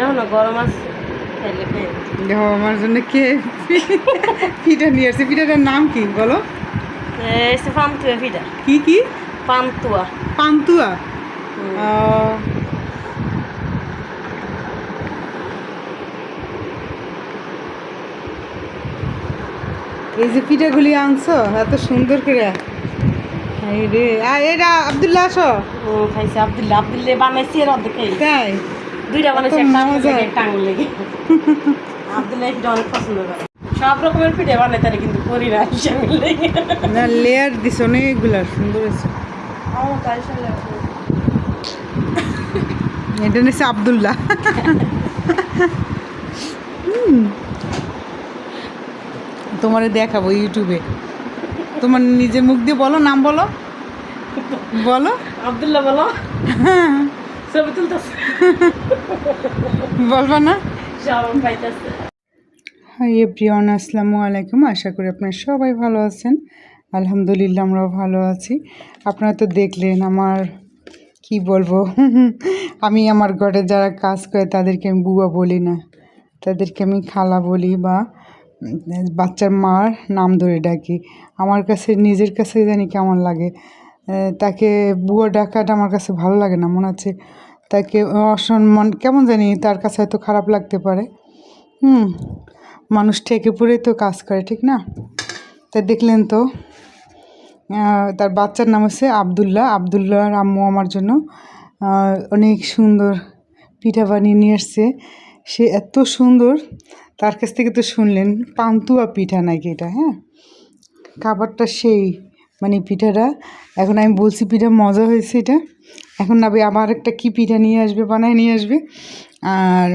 এখনও গরম আছে দেখো আমার জন্য কে পিঠা নিয়ে আসছে? পিঠাটার নাম কি বলো? পান্তুয়া ফিটা। কি কি? পান্তুয়া। পান্তুয়া? এই যে পিঠাগুলি আনছো এত সুন্দর করে। এটা আবদুল্লাহ আসো। হুম, খাইছে আব্দুল্লাহ। আব্দুল্লাহ বানাইছি আর অর্ধেক তাই? দুইটা একটা আঙুল লেগে। আব্দুল্লাহ এটা অনেক পছন্দ করে। সব রকমের পিঠে বানাই তারা কিন্তু করি না না লেয়ার দিস অনেকগুলা সুন্দর আছে এটা নিচ্ছে আবদুল্লাহ। তোমারে দেখাবো ইউটিউবে। তোমার নিজের মুখ দিয়ে বলো নাম বলো। বলো। আব্দুল্লাহ বলো। হ্যাঁ। ছবি তুলতেছে। বলবা না? হাই এভরিওয়ান আসসালামু আলাইকুম। আশা করি আপনারা সবাই ভালো আছেন। আলহামদুলিল্লাহ আমরাও ভালো আছি। আপনারা তো দেখলেন আমার কি বলব? আমি আমার ঘরে যারা কাজ করে তাদেরকে আমি বুয়া বলি না। তাদেরকে আমি খালা বলি বা বাচ্চার মার নাম ধরে ডাকি। আমার কাছে নিজের কাছে জানি কেমন লাগে। তাকে বুয়া ডাকাটা আমার কাছে ভালো লাগে না। মনে হচ্ছে তাকে অসম্মান, কেমন জানি তার কাছে হয়তো খারাপ লাগতে পারে। হুম, মানুষ ঠেকে পড়ে তো কাজ করে, ঠিক না? তা দেখলেন তো তার বাচ্চার নাম হচ্ছে আবদুল্লাহ। আবদুল্লাহর আম্মু আমার জন্য অনেক সুন্দর পিঠা বানিয়ে নিয়ে এসছে সে এত সুন্দর, তার কাছ থেকে তো শুনলেন, পান্তুয়া পিঠা নাকি এটা হ্যাঁ? খাবারটা সেই। মানে পিঠাটা। এখন আমি বলছি পিঠা মজা হয়েছে এটা। এখন নাবে আবার একটা কি পিঠা নিয়ে আসবে, বানায় নিয়ে আসবে। আর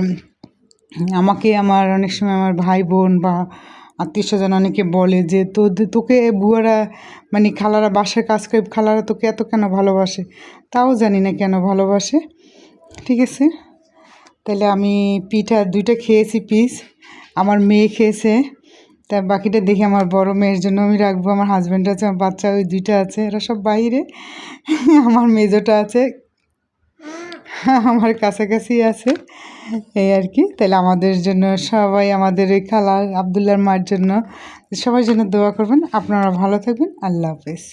আমাকে আমার অনেক সময় আমার ভাই বোন বা আত্মীয় স্বজন অনেকে বলে যে তো তোকে বুয়ারা মানে খালারা বাসায় কাজ করে, খালারা তোকে এত কেন ভালোবাসে? তাও জানি না কেন ভালোবাসে। ঠিক আছে? তাহলে আমি পিঠা দুইটা খেয়েছি পিস আমার মেয়ে খেয়েছে। তা বাকিটা দেখি আমার বড় মেয়ের জন্য আমি রাখব। আমার হাজব্যান্ড আছে, আমার বাচ্চা ওই দুইটা আছে, এরা সব বাইরে। আমার মেজোটা আছে, আমার কাছাকাছি আছে, এই আর কি। তাহলে আমাদের জন্য সবাই আমাদের ওই খালা আবদুল্লার মার জন্য সবার জন্য দোয়া করবেন। আপনারা ভালো থাকবেন। আল্লাহ হাফেজ।